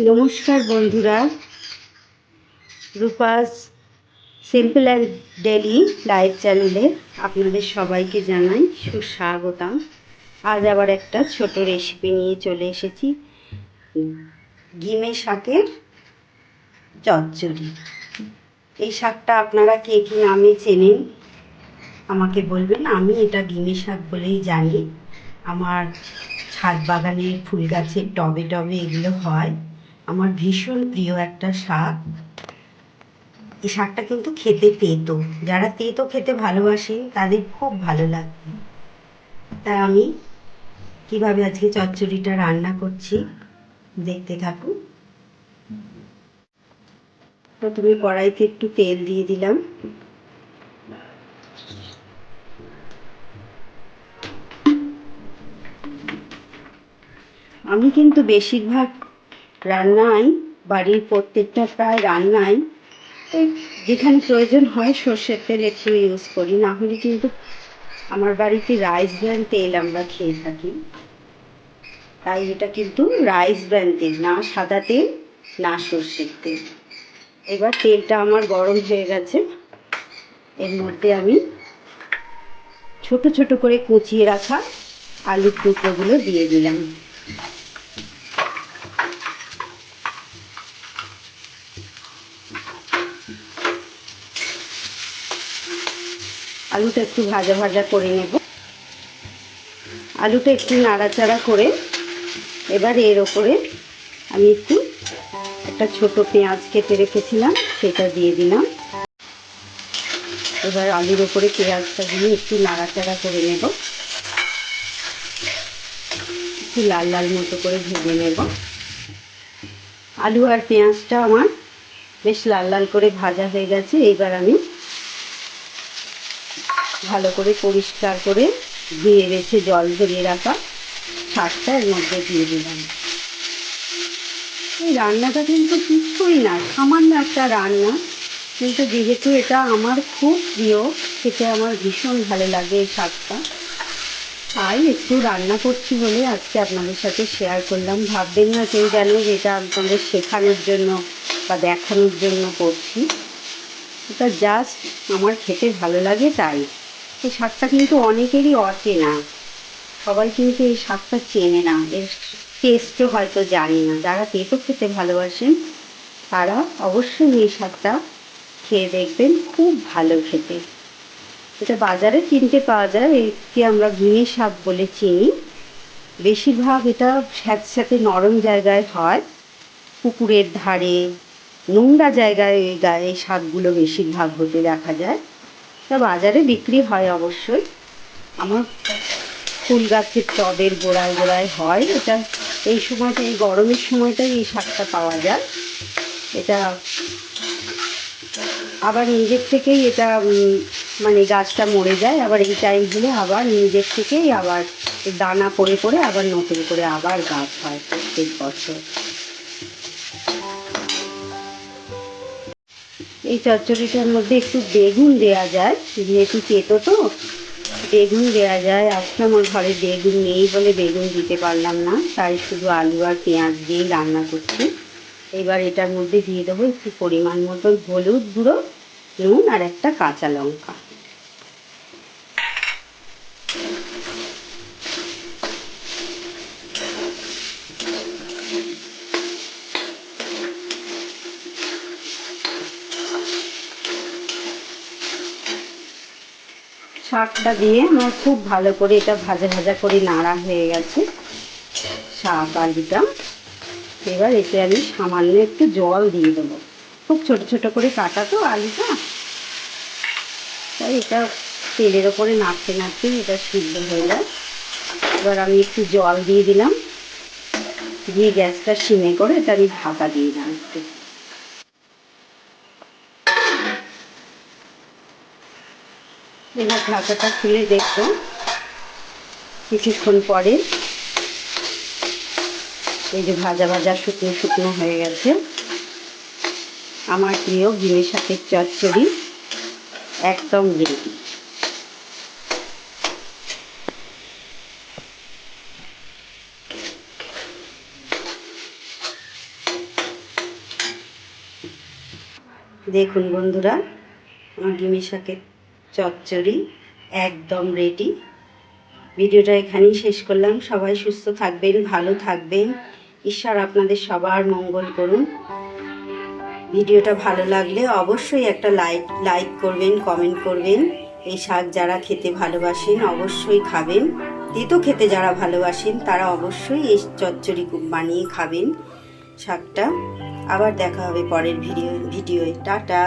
নমস্কার বন্ধুরা। Rupa's simple and daily life চ্যানেলে আপনাদের সবাইকে জানাই সুস্বাগতম। আজ আবার একটা ছোট রেসিপি নিয়ে চলে এসেছি। ঘিমে শাকের চচ্চড়ি। এই শাকটা আপনারা কে কী নামে চেনেন? আমাকে বলবেন। আমি এটা ঘিমে শাক বলেই জানি। আমার ছাদ বাগানে ফুল গাছের টবে টবে এগুলো হয়। আমার ভীষণ প্রিয় একটা শাক। এই শাকটা কিন্তু খেতে তেতো। যারা তেতো খেতে ভালোবাসে, তাদের খুব ভালো লাগবে তাই আমি কীভাবে আজকে চচ্চড়িটা রান্না করছি, দেখতে থাকুন। প্রথমে কড়াইতে একটু তেল দিয়ে দিলাম। আমি কিন্তু বেশিরভাগ রান্নাই বাড়ির প্রত্যেকটা প্রায় রান্নাই এই যেখানে প্রয়োজন হয় সর্ষের তেল একটু ইউজ করি। না হলে কিন্তু আমার বাড়িতে রাইস ব্র্যান তেল আমরা খেয়ে থাকি। তাই এটা কিন্তু রাইস ব্র্যান তেল, না সাদা তেল, না সর্ষের তেল। এবার তেলটা আমার গরম হয়ে গেছে। এর মধ্যে আমি ছোট ছোট করে কুচিয়ে রাখা আলুর টুকরোগুলো দিয়ে দিলাম। আলুটা একটু ভাজা ভাজা করে নেব। আলুটা একটু নাড়াচাড়া করে এবার এর ওপরে আমি একটু একটা ছোট পেঁয়াজ কেটে রেখেছিলাম, সেটা দিয়ে দিলাম। এবার আলুর ওপরে পেঁয়াজটা দিয়ে একটু নাড়াচাড়া করে নেব। একটু লাল লাল মতো করে ভেজে নেব। আলু আর পেঁয়াজটা আমার বেশ লাল লাল করে ভাজা হয়ে গেছে এইবার আমি ভালো করে পরিষ্কার করে ধুয়ে রেখে জল ধরিয়ে রাখা শাকটা এর মধ্যে দিয়ে দিলাম। এই রান্নাটা কিন্তু কিছুই না, সামান্য একটা রান্না। কিন্তু যেহেতু এটা আমার খুব প্রিয়, খেতে আমার ভীষণ ভালো লাগে এই শাকটা। তাই একটু রান্না করছি বলে আজকে আপনাদের সাথে শেয়ার করলাম। ভাববেন না কেউ যেন যেটা আপনাদের শেখানোর জন্য বা দেখানোর জন্য করছি। এটা জাস্ট আমার খেতে ভালো লাগে তাই। এই শাকটা কিন্তু অনেকেরই অচেনা সবাই কিন্তু এই শাকটা চেনে না। এর টেস্টও হয়তো জানি না। যারা তেতো খেতে ভালোবাসেন, তারা অবশ্যই এই শাকটা খেয়ে দেখবেন, খুব ভালো খেতে। এটা বাজারে কিনতে পাওয়া যায়, একে আমরা ঘিয়ে শাক বলে চিনি। বেশিরভাগ এটা স্যাঁতস্যাঁতে নরম জায়গায় হয়। পুকুরের ধারে, নোংরা জায়গায় এই গায়ে এই শাকগুলো বেশিরভাগ হতে দেখা যায়। তা বাজারে বিক্রি হয় অবশ্যই। আমার ফুল গাছের টবের গোড়ায় গোড়ায় হয়। এটা এই সময়টা, এই গরমের সময়টাই এই শাকটা পাওয়া যায়। এটা আবার নিজের থেকেই এটা মানে গাছটা মরে যায়। আবার এই টাইমগুলো আবার নিজের থেকেই আবার দানা পড়ে পড়ে আবার নতুন করে আবার গাছ হয় প্রত্যেক বছর। এই চচ্চড়িটার মধ্যে একটু বেগুন দেওয়া যায়। যেহেতু তেতো তো। বেগুন দেওয়া যায়। আজকে আমার ঘরে বেগুন নেই বলে বেগুন দিতে পারলাম না। তাই শুধু আলু আর পেঁয়াজ দিয়েই রান্না করছি। এবার এটার মধ্যে দিয়ে দেবো একটু পরিমাণ মতো হলুদ গুঁড়ো, নুন আর একটা কাঁচা লঙ্কা। শাকটা দিয়ে আমার খুব ভালো করে এটা ভাজা ভাজা করে নাড়া হয়ে গেছে। শাক, আলুটা। এবার এতে আমি সামান্য একটু জল দিয়ে দেবো। খুব ছোট ছোট করে কাটা তো আলুটা। তাই এটা তেলের ওপরে নাড়তে নাড়তে এটা সিদ্ধ হয়ে যায়। এবার আমি একটু জল দিয়ে দিলাম। দিয়ে গ্যাসটা সিমে করে এটা আমি ঢাকা দিয়ে দিলাম একটু। এবার ঢাকাটা খুলে দেখব কিছুক্ষণ পরে এই যে ভাজা ভাজা শুকনো শুকনো হয়ে গেছে। আমার প্রিয় ঘিমের সাথে চচ্চড়ি, একদম গ্রেভি দেখুন বন্ধুরা, আমার ডিমের শাকের চচ্চড়ি, একদম রেডি ভিডিওটা এখানেই শেষ করলাম। সবাই সুস্থ থাকবেন, ভালো থাকবেন। ঈশ্বর আপনাদের সবার মঙ্গল করুন। ভিডিওটা ভালো লাগলে অবশ্যই একটা লাইক লাইক করবেন কমেন্ট করবেন। এই শাক যারা খেতে ভালোবাসেন অবশ্যই খাবেন। তেতো খেতে যারা ভালোবাসেন তারা অবশ্যই এই চচ্চড়ি বানিয়ে খাবেন শাকটা। আবার দেখা হবে পরের ভিডিও, ভিডিওয়। টাটা।